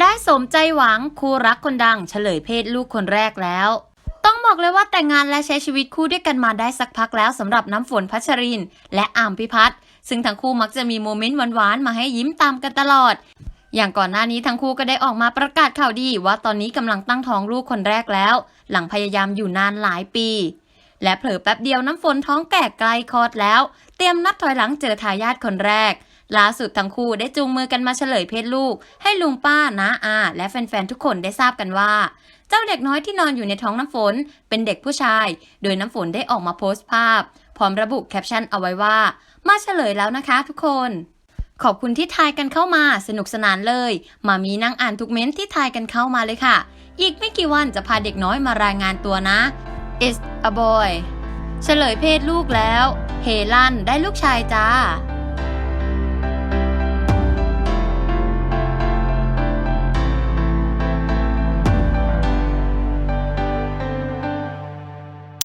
ได้สมใจหวังคู่รักคนดังเฉลยเพศลูกคนแรกแล้ว ต้องบอกเลยว่าแต่งงานและใช้ชีวิตคู่ด้วยกันมาได้สักพักแล้วสำหรับน้ำฝนพัชริน และอามพิพัฒน์ซึ่งทั้งคู่มักจะมีโมเมนต์หวานๆมาให้ยิ้มตามกันตลอด อย่างก่อนหน้านี้ทั้งคู่ก็ได้ออกมาประกาศข่าวดีว่าตอนนี้กำลังตั้งท้องลูกคนแรกแล้ว หลังพยายามอยู่นานหลายปี และเผลอแป๊บเดียวน้ำฝนท้องแก่ใกล้คลอดแล้ว เตรียมนับถอยหลังเจอทายาทคนแรก ล่าสุดทั้งคู่ได้จูงมือกันมาเฉลยเพศลูก ให้ลุงป้าน้าอา และแฟนๆทุกคนได้ทราบกันว่า เจ้าเด็กน้อยที่นอนอยู่ในท้องน้ำฝน เป็นเด็กผู้ชาย โดยน้ำฝนได้ออกมาโพสต์ภาพ พร้อมระบุแคปชั่นเอาไว้ว่า มาเฉลยแล้วนะคะทุกคนขอบคุณที่ทายกันเข้ามาสนุกสนานเลย มามีนั่งอ่านทุกเม้นท์ที่ทายกันเข้ามาเลยค่ะ อีกไม่กี่วันจะพาเด็กน้อยมารายงานตัวนะ It's a boy เฉลยเพศลูกแล้ว เฮลันได้ลูกชายจ้า